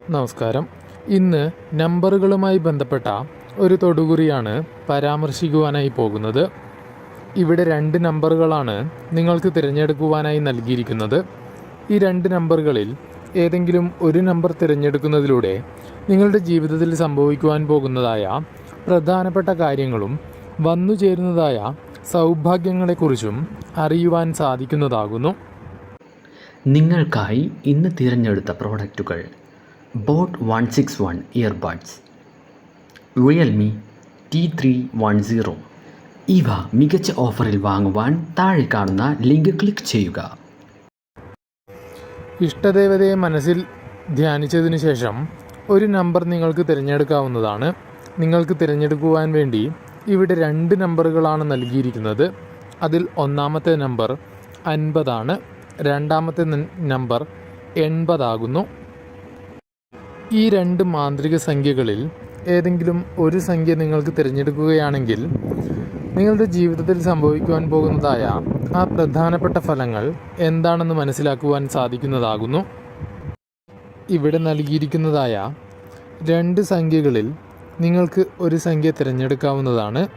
നമസ്കാരം. ഇന്ന് നമ്പറുകളുമായി ബന്ധപ്പെട്ട ഒരു തൊടുകുറിയാണ് പരാമർശിക്കുവാനായി പോകുന്നത്. ഇവിടെ രണ്ട് നമ്പറുകളാണ് നിങ്ങൾക്ക് തിരഞ്ഞെടുക്കുവാനായി നൽകിയിരിക്കുന്നത്. ഈ രണ്ട് നമ്പറുകളിൽ ഏതെങ്കിലും ഒരു നമ്പർ തിരഞ്ഞെടുക്കുന്നതിലൂടെ നിങ്ങളുടെ ജീവിതത്തിൽ സംഭവിക്കുവാൻ പോകുന്നതായ പ്രധാനപ്പെട്ട കാര്യങ്ങളും വന്നു ചേരുന്നതായ സൗഭാഗ്യങ്ങളെക്കുറിച്ചും അറിയുവാൻ സാധിക്കുന്നതാകുന്നു. നിങ്ങൾക്കായി ഇന്ന് തിരഞ്ഞെടുത്ത പ്രോഡക്റ്റുകൾ boAt one six one earbuds. Realme T three one zero. ഇവ മികച്ച ഓഫറിൽ വാങ്ങുവാൻ താഴെ കാണുന്ന ലിങ്ക് ക്ലിക്ക് ചെയ്യുക. ഇഷ്ടദേവതയെ മനസ്സിൽ ധ്യാനിച്ചതിന് ശേഷം ഒരു നമ്പർ നിങ്ങൾക്ക് തിരഞ്ഞെടുക്കാവുന്നതാണ്. നിങ്ങൾക്ക് തിരഞ്ഞെടുക്കുവാൻ വേണ്ടി ഇവിടെ രണ്ട് നമ്പറുകളാണ് നൽകിയിരിക്കുന്നത്. അതിൽ ഒന്നാമത്തെ നമ്പർ അൻപതാണ്. രണ്ടാമത്തെ നമ്പർ എൺപതാകുന്നു. ഈ രണ്ട് മാന്ത്രിക സംഖ്യകളിൽ ഏതെങ്കിലും ഒരു സംഖ്യ നിങ്ങൾക്ക് തിരഞ്ഞെടുക്കുകയാണെങ്കിൽ നിങ്ങളുടെ ജീവിതത്തിൽ സംഭവിക്കുവാൻ പോകുന്നതായ ആ പ്രധാനപ്പെട്ട ഫലങ്ങൾ എന്താണെന്ന് മനസ്സിലാക്കുവാൻ സാധിക്കുന്നതാകുന്നു. ഇവിടെ നൽകിയിരിക്കുന്നതായ രണ്ട് സംഖ്യകളിൽ നിങ്ങൾക്ക് ഒരു സംഖ്യ തിരഞ്ഞെടുക്കാവുന്നതാണ്.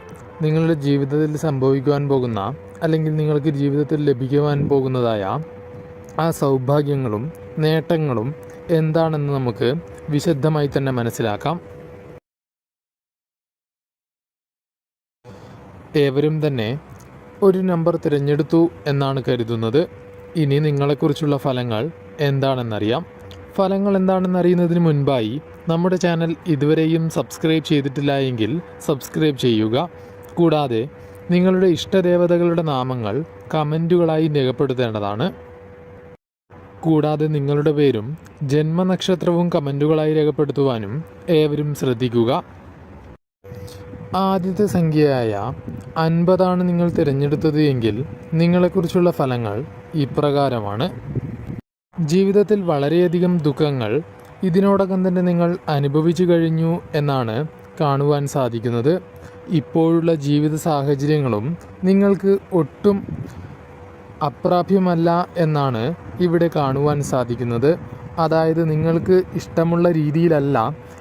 നിങ്ങളുടെ ജീവിതത്തിൽ സംഭവിക്കുവാൻ പോകുന്ന അല്ലെങ്കിൽ നിങ്ങൾക്ക് ജീവിതത്തിൽ ലഭിക്കുവാൻ പോകുന്നതായ ആ സൗഭാഗ്യങ്ങളും നേട്ടങ്ങളും എന്താണെന്ന് നമുക്ക് വിശദമായി തന്നെ മനസ്സിലാക്കാം. ഏവരും തന്നെ ഒരു നമ്പർ തിരഞ്ഞെടുത്തു എന്നാണ് കരുതുന്നത്. ഇനി നിങ്ങളെക്കുറിച്ചുള്ള ഫലങ്ങൾ എന്താണെന്നറിയാം. ഫലങ്ങൾ എന്താണെന്ന് അറിയുന്നതിന് മുൻപായി നമ്മുടെ ചാനൽ ഇതുവരെയും സബ്സ്ക്രൈബ് ചെയ്തിട്ടില്ല എങ്കിൽ സബ്സ്ക്രൈബ് ചെയ്യുക. കൂടാതെ നിങ്ങളുടെ ഇഷ്ടദേവതകളുടെ നാമങ്ങൾ കമന്റുകളായി രേഖപ്പെടുത്തേണ്ടതാണ്. കൂടാതെ നിങ്ങളുടെ പേരും ജന്മനക്ഷത്രവും കമന്റുകളായി രേഖപ്പെടുത്തുവാനും ഏവരും ശ്രദ്ധിക്കുക. ആദ്യത്തെ സംഖ്യയായ അൻപതാണ് നിങ്ങൾ തിരഞ്ഞെടുത്തത് എങ്കിൽ നിങ്ങളെക്കുറിച്ചുള്ള ഫലങ്ങൾ ഇപ്രകാരമാണ്. ജീവിതത്തിൽ വളരെയധികം ദുഃഖങ്ങൾ ഇതിനോടകം തന്നെ നിങ്ങൾ അനുഭവിച്ചു കഴിഞ്ഞു എന്നാണ് കാണുവാൻ സാധിക്കുന്നത്. ഇപ്പോഴുള്ള ജീവിത സാഹചര്യങ്ങളും നിങ്ങൾക്ക് ഒട്ടും അപ്രാപ്യമല്ല എന്നാണ് ഇവിടെ കാണുവാൻ സാധിക്കുന്നത്. അതായത് നിങ്ങൾക്ക് ഇഷ്ടമുള്ള രീതിയിലല്ല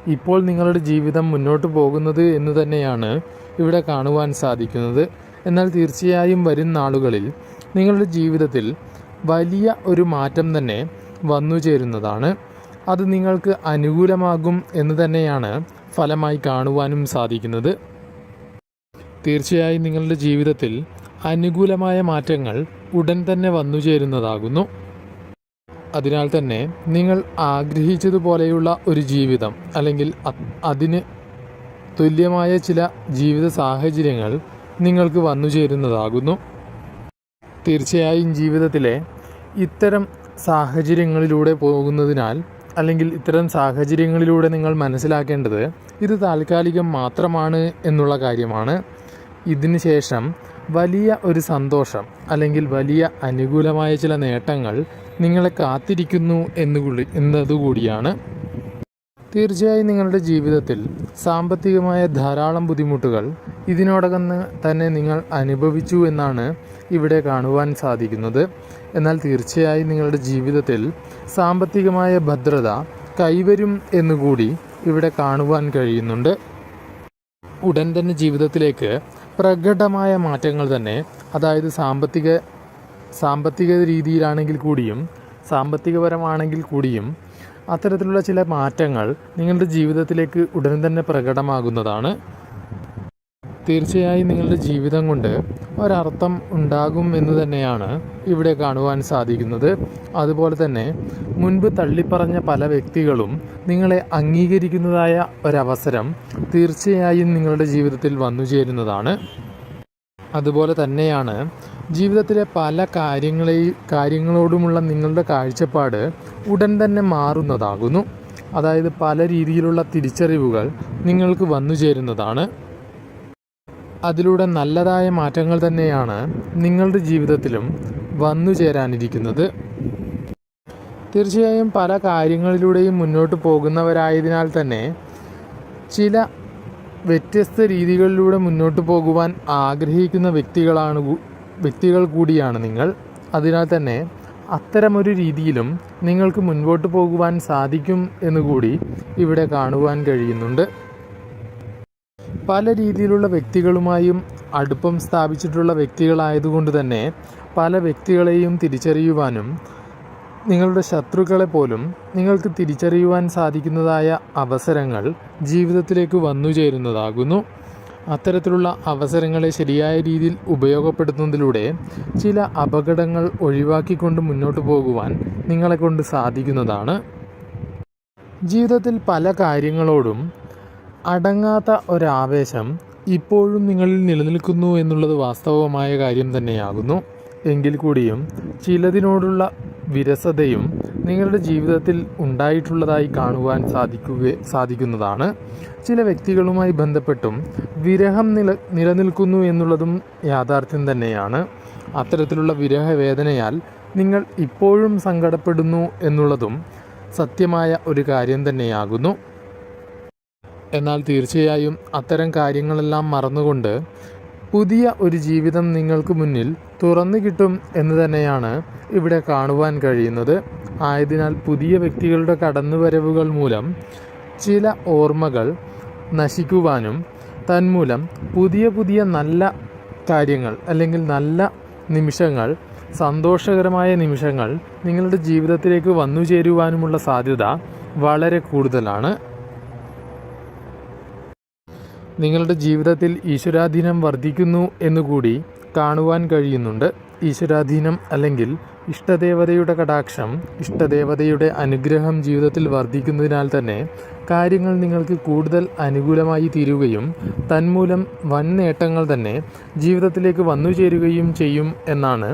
ഇപ്പോൾ നിങ്ങളുടെ ജീവിതം മുന്നോട്ട് പോകുന്നത് എന്ന് തന്നെയാണ് ഇവിടെ കാണുവാൻ സാധിക്കുന്നത്. എന്നാൽ തീർച്ചയായും വരും നാളുകളിൽ നിങ്ങളുടെ ജീവിതത്തിൽ വലിയ ഒരു മാറ്റം തന്നെ വന്നു ചേരുന്നതാണ്. അത് നിങ്ങൾക്ക് അനുകൂലമാകും എന്ന് തന്നെയാണ് ഫലമായി കാണുവാനും സാധിക്കുന്നത്. തീർച്ചയായും നിങ്ങളുടെ ജീവിതത്തിൽ അനുകൂലമായ മാറ്റങ്ങൾ ഉടൻ തന്നെ വന്നുചേരുന്നതാകുന്നു അതിനാൽ തന്നെ നിങ്ങൾ ആഗ്രഹിച്ചതുപോലെയുള്ള ഒരു ജീവിതം അല്ലെങ്കിൽ അതിന് തുല്യമായ ചില ജീവിത സാഹചര്യങ്ങൾ നിങ്ങൾക്ക് വന്നുചേരുന്നതാകുന്നു തീർച്ചയായും ജീവിതത്തിലെ ഇത്തരം സാഹചര്യങ്ങളിലൂടെ പോകുന്നതിനാൽ അല്ലെങ്കിൽ ഇത്തരം സാഹചര്യങ്ങളിലൂടെ നിങ്ങൾ മനസ്സിലാക്കേണ്ടത് ഇത് താൽക്കാലികം മാത്രമാണ് എന്നുള്ള കാര്യമാണ്. ഇതിന് ശേഷം വലിയ ഒരു സന്തോഷം അല്ലെങ്കിൽ വലിയ അനുകൂലമായ ചില നേട്ടങ്ങൾ നിങ്ങളെ കാത്തിരിക്കുന്നു എന്നുകൂടി എന്നതുകൂടിയാണ്. തീർച്ചയായും നിങ്ങളുടെ ജീവിതത്തിൽ സാമ്പത്തികമായ ധാരാളം ബുദ്ധിമുട്ടുകൾ ഇതിനോടകം തന്നെ നിങ്ങൾ അനുഭവിച്ചു എന്നാണ് ഇവിടെ കാണുവാൻ സാധിക്കുന്നത്. എന്നാൽ തീർച്ചയായും നിങ്ങളുടെ ജീവിതത്തിൽ സാമ്പത്തികമായ ഭദ്രത കൈവരും എന്നുകൂടി ഇവിടെ കാണുവാൻ കഴിയുന്നുണ്ട്. ഉടൻ തന്നെ ജീവിതത്തിലേക്ക് പ്രകടമായ മാറ്റങ്ങൾ തന്നെ അതായത് സാമ്പത്തിക സാമ്പത്തിക രീതിയിലാണെങ്കിൽ കൂടിയും സാമ്പത്തികപരമാണെങ്കിൽ കൂടിയും അത്തരത്തിലുള്ള ചില മാറ്റങ്ങൾ നിങ്ങളുടെ ജീവിതത്തിലേക്ക് ഉടൻ തന്നെ പ്രകടമാകുന്നതാണ് തീർച്ചയായും നിങ്ങളുടെ ജീവിതം കൊണ്ട് ഒരർത്ഥം ഉണ്ടാകും എന്ന് തന്നെയാണ് ഇവിടെ കാണുവാൻ സാധിക്കുന്നത്. അതുപോലെ തന്നെ മുൻപ് തള്ളിപ്പറഞ്ഞ പല വ്യക്തികളും നിങ്ങളെ അംഗീകരിക്കുന്നതായ ഒരവസരം തീർച്ചയായും നിങ്ങളുടെ ജീവിതത്തിൽ വന്നു ചേരുന്നതാണ്. അതുപോലെ തന്നെയാണ് ജീവിതത്തിലെ പല കാര്യങ്ങളെ കാര്യങ്ങളോടുമുള്ള നിങ്ങളുടെ കാഴ്ചപ്പാട് ഉടൻ തന്നെ മാറുന്നതാകുന്നു. അതായത് പല രീതിയിലുള്ള തിരിച്ചറിവുകൾ നിങ്ങൾക്ക് വന്നു ചേരുന്നതാണ്. അതിലൂടെ നല്ലതായ മാറ്റങ്ങൾ തന്നെയാണ് നിങ്ങളുടെ ജീവിതത്തിലും വന്നു ചേരാനിരിക്കുന്നത്. തീർച്ചയായും പല കാര്യങ്ങളിലൂടെയും മുന്നോട്ട് പോകുന്നവരായതിനാൽ തന്നെ ചില വ്യത്യസ്ത രീതികളിലൂടെ മുന്നോട്ട് പോകുവാൻ ആഗ്രഹിക്കുന്ന വ്യക്തികളാണ് വ്യക്തികൾ കൂടിയാണ് നിങ്ങൾ. അതിനാൽ തന്നെ അത്തരമൊരു രീതിയിലും നിങ്ങൾക്ക് മുൻപോട്ട് പോകുവാൻ സാധിക്കും എന്നുകൂടി ഇവിടെ കാണുവാൻ കഴിയുന്നുണ്ട്. പല രീതിയിലുള്ള വ്യക്തികളുമായും അടുപ്പം സ്ഥാപിച്ചിട്ടുള്ള വ്യക്തികളായതുകൊണ്ട് തന്നെ പല വ്യക്തികളെയും തിരിച്ചറിയുവാനും നിങ്ങളുടെ ശത്രുക്കളെ പോലും നിങ്ങൾക്ക് തിരിച്ചറിയുവാൻ സാധിക്കുന്നതായ അവസരങ്ങൾ ജീവിതത്തിലേക്ക് വന്നു ചേരുന്നതാകുന്നു. അത്തരത്തിലുള്ള അവസരങ്ങളെ ശരിയായ രീതിയിൽ ഉപയോഗപ്പെടുത്തുന്നതിലൂടെ ചില അപകടങ്ങൾ ഒഴിവാക്കിക്കൊണ്ട് മുന്നോട്ട് പോകുവാൻ നിങ്ങളെക്കൊണ്ട് സാധിക്കുന്നതാണ്. ജീവിതത്തിൽ പല കാര്യങ്ങളോടും അടങ്ങാത്ത ഒരാവേശം ഇപ്പോഴും നിങ്ങളിൽ നിലനിൽക്കുന്നു എന്നുള്ളത് വാസ്തവമായ കാര്യം തന്നെയാകുന്നു. എങ്കിൽ കൂടിയും ചിലതിനോടുള്ള വിരസതയും നിങ്ങളുടെ ജീവിതത്തിൽ ഉണ്ടായിട്ടുള്ളതായി കാണുവാൻ സാധിക്കുക സാധിക്കുന്നതാണ്. ചില വ്യക്തികളുമായി ബന്ധപ്പെട്ടും വിരഹം നില നിലനിൽക്കുന്നു എന്നുള്ളതും യാഥാർത്ഥ്യം തന്നെയാണ്. അത്തരത്തിലുള്ള വിരഹവേദനയാൽ നിങ്ങൾ ഇപ്പോഴും സങ്കടപ്പെടുന്നു എന്നുള്ളതും സത്യമായ ഒരു കാര്യം തന്നെയാകുന്നു. എന്നാൽ തീർച്ചയായും അത്തരം കാര്യങ്ങളെല്ലാം മറന്നുകൊണ്ട് പുതിയ ഒരു ജീവിതം നിങ്ങൾക്ക് മുന്നിൽ തുറന്നു കിട്ടും എന്ന് തന്നെയാണ് ഇവിടെ കാണുവാൻ കഴിയുന്നത്. ആയതിനാൽ പുതിയ വ്യക്തികളുടെ കടന്നുവരവുകൾ മൂലം ചില ഓർമ്മകൾ നശിക്കുവാനും തന്മൂലം പുതിയ പുതിയ നല്ല കാര്യങ്ങൾ അല്ലെങ്കിൽ നല്ല നിമിഷങ്ങൾ സന്തോഷകരമായ നിമിഷങ്ങൾ നിങ്ങളുടെ ജീവിതത്തിലേക്ക് വന്നു ചേരുവാനുമുള്ള സാധ്യത വളരെ കൂടുതലാണ്. നിങ്ങളുടെ ജീവിതത്തിൽ ഈശ്വരാധീനം വർദ്ധിക്കുന്നു എന്നുകൂടി കാണുവാൻ കഴിയുന്നുണ്ട്. ഈശ്വരാധീനം അല്ലെങ്കിൽ ഇഷ്ടദേവതയുടെ കടാക്ഷം ഇഷ്ടദേവതയുടെ അനുഗ്രഹം ജീവിതത്തിൽ വർദ്ധിക്കുന്നതിനാൽ തന്നെ കാര്യങ്ങൾ നിങ്ങൾക്ക് കൂടുതൽ അനുകൂലമായി തീരുകയും തന്മൂലം വൻ നേട്ടങ്ങൾ തന്നെ ജീവിതത്തിലേക്ക് വന്നു ചേരുകയും ചെയ്യും എന്നാണ്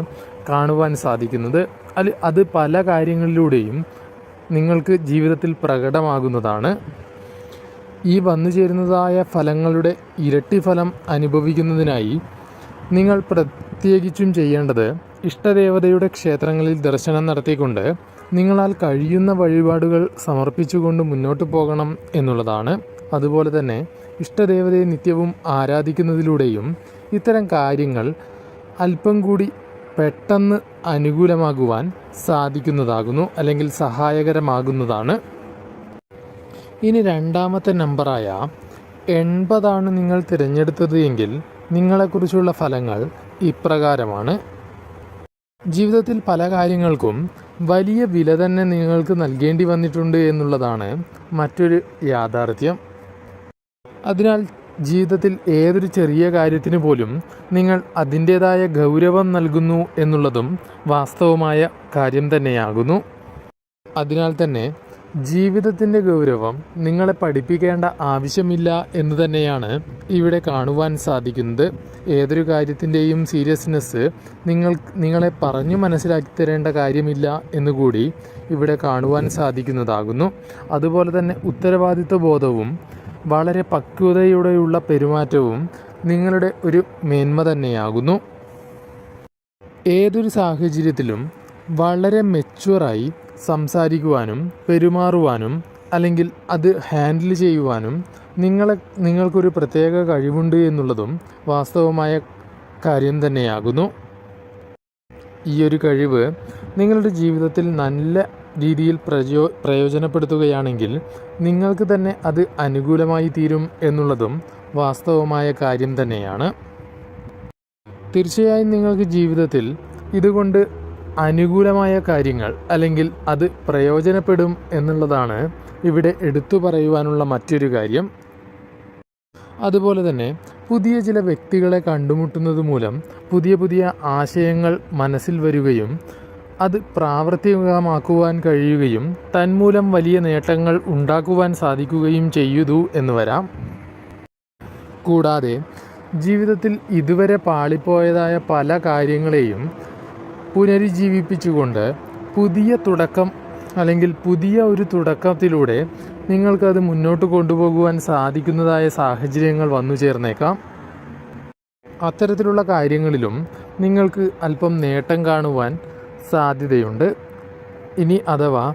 കാണുവാൻ സാധിക്കുന്നത്. അത് പല കാര്യങ്ങളിലൂടെയും നിങ്ങൾക്ക് ജീവിതത്തിൽ പ്രകടമാകുന്നതാണ്. ഈ വന്നു ചേരുന്നതായ ഫലങ്ങളുടെ ഇരട്ടി ഫലം അനുഭവിക്കുന്നതിനായി നിങ്ങൾ പ്രത്യേകിച്ചും ചെയ്യേണ്ടത് ഇഷ്ടദേവതയുടെ ക്ഷേത്രങ്ങളിൽ ദർശനം നടത്തിക്കൊണ്ട് നിങ്ങളാൽ കഴിയുന്ന വഴിപാടുകൾ സമർപ്പിച്ചുകൊണ്ട് മുന്നോട്ട് പോകണം എന്നുള്ളതാണ്. അതുപോലെ തന്നെ ഇഷ്ടദേവതയെ നിത്യവും ആരാധിക്കുന്നതിലൂടെയും ഇത്തരം കാര്യങ്ങൾ അല്പം കൂടി പെട്ടെന്ന് അനുകൂലമാകുവാൻ സാധിക്കുന്നതാകുന്നു അല്ലെങ്കിൽ സഹായകരമാകുന്നതാണ്. ഇനി രണ്ടാമത്തെ നമ്പറായ എൺപതാണ് നിങ്ങൾ തിരഞ്ഞെടുത്തത് എങ്കിൽ നിങ്ങളെക്കുറിച്ചുള്ള ഫലങ്ങൾ ഇപ്രകാരമാണ്. ജീവിതത്തിൽ പല കാര്യങ്ങൾക്കും വലിയ വില തന്നെ നിങ്ങൾക്ക് നൽകേണ്ടി വന്നിട്ടുണ്ട് എന്നുള്ളതാണ് മറ്റൊരു യാഥാർത്ഥ്യം. അതിനാൽ ജീവിതത്തിൽ ഏതൊരു ചെറിയ കാര്യത്തിന് പോലും നിങ്ങൾ അതിന്റേതായ ഗൗരവം നൽകുന്നു എന്നുള്ളതും വാസ്തവമായ കാര്യം തന്നെയാകുന്നു. അതിനാൽ തന്നെ ജീവിതത്തിന്റെ ഗൗരവം നിങ്ങളെ പഠിപ്പിക്കേണ്ട ആവശ്യമില്ല എന്ന് തന്നെയാണ് ഇവിടെ കാണുവാൻ സാധിക്കുന്നത്. ഏതൊരു കാര്യത്തിന്റെയും സീരിയസ്നെസ് നിങ്ങൾ നിങ്ങളെ പറഞ്ഞു മനസ്സിലാക്കി തരേണ്ട കാര്യമില്ല എന്നുകൂടി ഇവിടെ കാണുവാൻ സാധിക്കുന്നതാകുന്നു. അതുപോലെ തന്നെ ഉത്തരവാദിത്വ ബോധവും വളരെ പക്വതയോടെയുള്ള പെരുമാറ്റവും നിങ്ങളുടെ ഒരു മേന്മ തന്നെയാകുന്നു. ഏതൊരു സാഹചര്യത്തിലും വളരെ മെച്വറായി സംസാരിക്കുവാനും പെരുമാറുവാനും അല്ലെങ്കിൽ അത് ഹാൻഡിൽ ചെയ്യുവാനും നിങ്ങളെ നിങ്ങൾക്കൊരു പ്രത്യേക കഴിവുണ്ട് എന്നുള്ളതും വാസ്തവമായ കാര്യം തന്നെയാകുന്നു. ഈ ഒരു കഴിവ് നിങ്ങളുടെ ജീവിതത്തിൽ നല്ല രീതിയിൽ പ്രചോ പ്രയോജനപ്പെടുത്തുകയാണെങ്കിൽ നിങ്ങൾക്ക് തന്നെ അത് അനുകൂലമായി തീരും എന്നുള്ളതും വാസ്തവമായ കാര്യം തന്നെയാണ്. തീർച്ചയായും നിങ്ങൾക്ക് ജീവിതത്തിൽ ഇതുകൊണ്ട് അനുകൂലമായ കാര്യങ്ങൾ അല്ലെങ്കിൽ അത് പ്രയോജനപ്പെടും എന്നുള്ളതാണ് ഇവിടെ എടുത്തു പറയുവാനുള്ള മറ്റൊരു കാര്യം. അതുപോലെ തന്നെ പുതിയ ചില വ്യക്തികളെ കണ്ടുമുട്ടുന്നത് മൂലം പുതിയ പുതിയ ആശയങ്ങൾ മനസ്സിൽ വരികയും അത് പ്രാവർത്തികമാക്കുവാൻ കഴിയുകയും തന്മൂലം വലിയ നേട്ടങ്ങൾ ഉണ്ടാക്കുവാൻ സാധിക്കുകയും ചെയ്യുതു എന്ന് വരാം. കൂടാതെ ജീവിതത്തിൽ ഇതുവരെ പാളിപ്പോയതായ പല കാര്യങ്ങളെയും പുനരുജ്ജീവിപ്പിച്ചുകൊണ്ട് പുതിയ തുടക്കം അല്ലെങ്കിൽ പുതിയ ഒരു തുടക്കത്തിലൂടെ നിങ്ങൾക്കത് മുന്നോട്ട് കൊണ്ടുപോകുവാൻ സാധിക്കുന്നതായ സാഹചര്യങ്ങൾ വന്നു ചേർന്നേക്കാം. അത്തരത്തിലുള്ള കാര്യങ്ങളിലും നിങ്ങൾക്ക് അല്പം നേട്ടം കാണുവാൻ സാധ്യതയുണ്ട്. ഇനി അഥവാ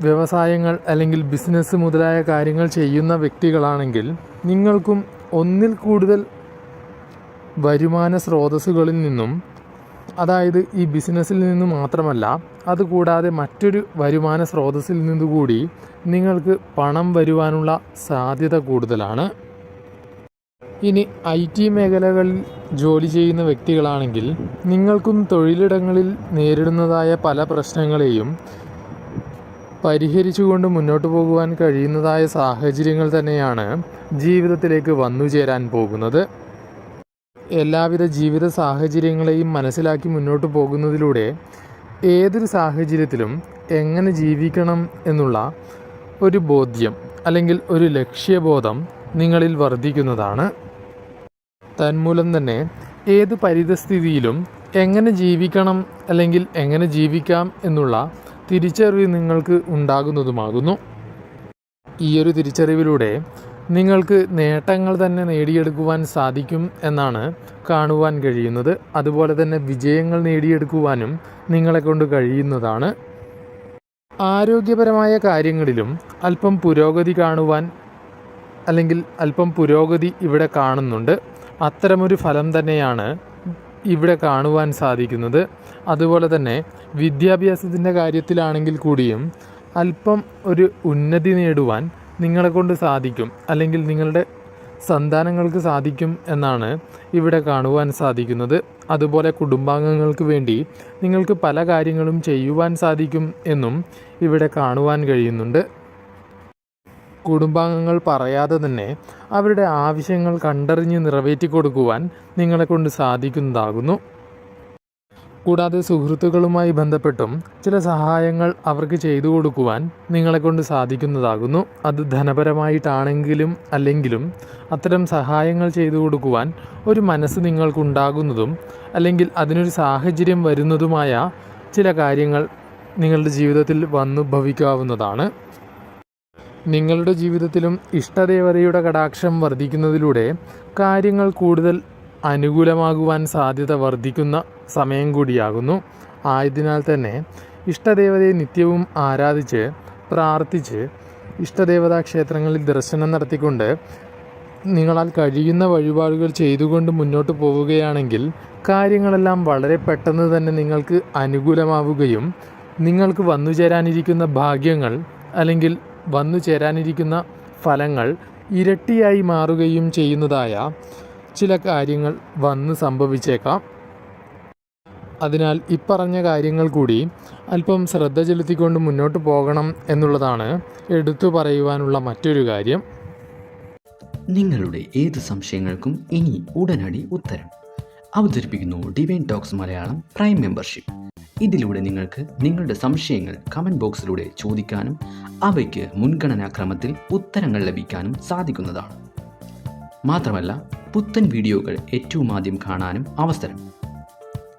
വ്യവസായങ്ങൾ അല്ലെങ്കിൽ ബിസിനസ് മുതലായ കാര്യങ്ങൾ ചെയ്യുന്ന വ്യക്തികളാണെങ്കിൽ നിങ്ങൾക്കും ഒന്നിൽ കൂടുതൽ വരുമാന സ്രോതസ്സുകളിൽ നിന്നും അതായത് ഈ ബിസിനസ്സിൽ നിന്ന് മാത്രമല്ല അതുകൂടാതെ മറ്റൊരു വരുമാന സ്രോതസ്സിൽ നിന്നുകൂടി നിങ്ങൾക്ക് പണം വരുവാനുള്ള സാധ്യത കൂടുതലാണ്. ഇനി ഐ ടി മേഖലകളിൽ ജോലി ചെയ്യുന്ന വ്യക്തികളാണെങ്കിൽ നിങ്ങൾക്കും തൊഴിലിടങ്ങളിൽ നേരിടുന്നതായ പല പ്രശ്നങ്ങളെയും പരിഹരിച്ചുകൊണ്ട് മുന്നോട്ട് പോകുവാൻ കഴിയുന്നതായ സാഹചര്യങ്ങൾ തന്നെയാണ് ജീവിതത്തിലേക്ക് വന്നു ചേരാൻ പോകുന്നത്. എല്ലാവിധ ജീവിത സാഹചര്യങ്ങളെയും മനസ്സിലാക്കി മുന്നോട്ട് പോകുന്നതിലൂടെ ഏതൊരു സാഹചര്യത്തിലും എങ്ങനെ ജീവിക്കണം എന്നുള്ള ഒരു ബോധ്യം അല്ലെങ്കിൽ ഒരു ലക്ഷ്യബോധം നിങ്ങളിൽ വർദ്ധിക്കുന്നതാണ്. തന്മൂലം തന്നെ ഏത് പരിതസ്ഥിതിയിലും എങ്ങനെ ജീവിക്കണം അല്ലെങ്കിൽ എങ്ങനെ ജീവിക്കാം എന്നുള്ള തിരിച്ചറിവ് നിങ്ങൾക്ക് ഉണ്ടാകുന്നതുമാകുന്നു. ഈയൊരു തിരിച്ചറിവിലൂടെ നിങ്ങൾക്ക് നേട്ടങ്ങൾ തന്നെ നേടിയെടുക്കുവാൻ സാധിക്കും എന്നാണ് കാണുവാൻ കഴിയുന്നത്. അതുപോലെ തന്നെ വിജയങ്ങൾ നേടിയെടുക്കുവാനും നിങ്ങളെ കൊണ്ട് കഴിയുന്നതാണ്. ആരോഗ്യപരമായ കാര്യങ്ങളിലും അല്പം പുരോഗതി കാണുവാൻ അല്ലെങ്കിൽ അല്പം പുരോഗതി ഇവിടെ കാണുന്നുണ്ട്. അത്തരമൊരു ഫലം തന്നെയാണ് ഇവിടെ കാണുവാൻ സാധിക്കുന്നത്. അതുപോലെ തന്നെ വിദ്യാഭ്യാസത്തിന്റെ കാര്യത്തിലാണെങ്കിൽ കൂടിയും അല്പം ഒരു ഉന്നതി നേടുവാൻ നിങ്ങളെ കൊണ്ട് സാധിക്കും അല്ലെങ്കിൽ നിങ്ങളുടെ സന്താനങ്ങൾക്ക് സാധിക്കും എന്നാണ് ഇവിടെ കാണുവാൻ സാധിക്കുന്നത്. അതുപോലെ കുടുംബാംഗങ്ങൾക്ക് വേണ്ടി നിങ്ങൾക്ക് പല കാര്യങ്ങളും ചെയ്യുവാൻ സാധിക്കും എന്നും ഇവിടെ കാണുവാൻ കഴിയുന്നുണ്ട്. കുടുംബാംഗങ്ങൾ പറയാതെ തന്നെ അവരുടെ ആവശ്യങ്ങൾ കണ്ടറിഞ്ഞ് നിറവേറ്റി കൊടുക്കുവാൻ നിങ്ങളെ കൊണ്ട് സാധിക്കുന്നതാകുന്നു. കൂടാതെ സുഹൃത്തുക്കളുമായി ബന്ധപ്പെട്ടും ചില സഹായങ്ങൾ അവർക്ക് ചെയ്തു കൊടുക്കുവാൻ നിങ്ങളെക്കൊണ്ട് സാധിക്കുന്നതാകുന്നു. അത് ധനപരമായിട്ടാണെങ്കിലും അല്ലെങ്കിലും അത്തരം സഹായങ്ങൾ ചെയ്തു കൊടുക്കുവാൻ ഒരു മനസ്സ് നിങ്ങൾക്കുണ്ടാകുന്നതും അല്ലെങ്കിൽ അതിനൊരു സാഹചര്യം വരുന്നതുമായ ചില കാര്യങ്ങൾ നിങ്ങളുടെ ജീവിതത്തിൽ വന്നു ഭവിക്കാവുന്നതാണ്. നിങ്ങളുടെ ജീവിതത്തിലും ഇഷ്ടദേവതയുടെ കടാക്ഷം വർദ്ധിക്കുന്നതിലൂടെ കാര്യങ്ങൾ കൂടുതൽ അനുകൂലമാകുവാൻ സാധ്യത വർദ്ധിക്കുന്ന സമയം കൂടിയാകുന്നു. ആയതിനാൽ തന്നെ ഇഷ്ടദേവതയെ നിത്യവും ആരാധിച്ച് പ്രാർത്ഥിച്ച് ഇഷ്ടദേവതാ ക്ഷേത്രങ്ങളിൽ ദർശനം നടത്തിക്കൊണ്ട് നിങ്ങളാൽ കഴിയുന്ന വഴിപാടുകൾ ചെയ്തുകൊണ്ട് മുന്നോട്ട് പോവുകയാണെങ്കിൽ കാര്യങ്ങളെല്ലാം വളരെ പെട്ടെന്ന് തന്നെ നിങ്ങൾക്ക് അനുകൂലമാവുകയും നിങ്ങൾക്ക് വന്നു ചേരാനിരിക്കുന്ന ഭാഗ്യങ്ങൾ അല്ലെങ്കിൽ വന്നു ചേരാനിരിക്കുന്ന ഫലങ്ങൾ ഇരട്ടിയായി മാറുകയും ചെയ്യുന്നതായ ചില കാര്യങ്ങൾ വന്ന് സംഭവിച്ചേക്കാം. അതിനാൽ ഇപ്പറഞ്ഞ കാര്യങ്ങൾ കൂടി അല്പം ശ്രദ്ധ ചെലുത്തിക്കൊണ്ട് മുന്നോട്ട് പോകണം എന്നുള്ളതാണ് എടുത്തു പറയുവാനുള്ള മറ്റൊരു കാര്യം. നിങ്ങളുടെ ഏത് സംശയങ്ങൾക്കും ഇനി ഉടനടി ഉത്തരം. അവതരിപ്പിക്കുന്നു divine talks Malayalam prime membership ഇതിലൂടെ നിങ്ങൾക്ക് നിങ്ങളുടെ സംശയങ്ങൾ കമന്റ് ബോക്സിലൂടെ ചോദിക്കാനും അവയ്ക്ക് മുൻഗണനാക്രമത്തിൽ ഉത്തരങ്ങൾ ലഭിക്കാനും സാധിക്കുന്നതാണ്. മാത്രമല്ല പുത്തൻ വീഡിയോകൾ ഏറ്റവും ആദ്യം കാണാനും അവസരം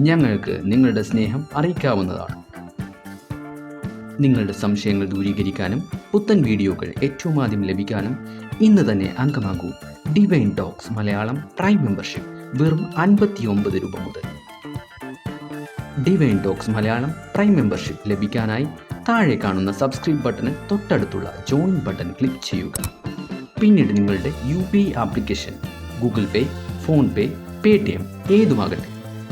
ഞങ്ങൾക്ക് നിങ്ങളുടെ സ്നേഹം അറിയിക്കാവുന്നതാണ്. നിങ്ങളുടെ സംശയങ്ങൾ ദൂരീകരിക്കാനും പുത്തൻ വീഡിയോകൾ ഏറ്റവും ആദ്യം ലഭിക്കാനും ഇന്ന് തന്നെ അംഗമാകൂ divine talks Malayalam prime membership വെറും അൻപത്തി ഒമ്പത് രൂപ മുതൽ. Divine talks Malayalam prime membership ലഭിക്കാനായി താഴെ കാണുന്ന സബ്സ്ക്രൈബ് ബട്ടണിൽ തൊട്ടടുത്തുള്ള ജോയിൻ ബട്ടൺ ക്ലിക്ക് ചെയ്യുക. പിന്നീട് നിങ്ങളുടെ U P application Google Pay PhonePe Paytm ഏതുമാകട്ടെ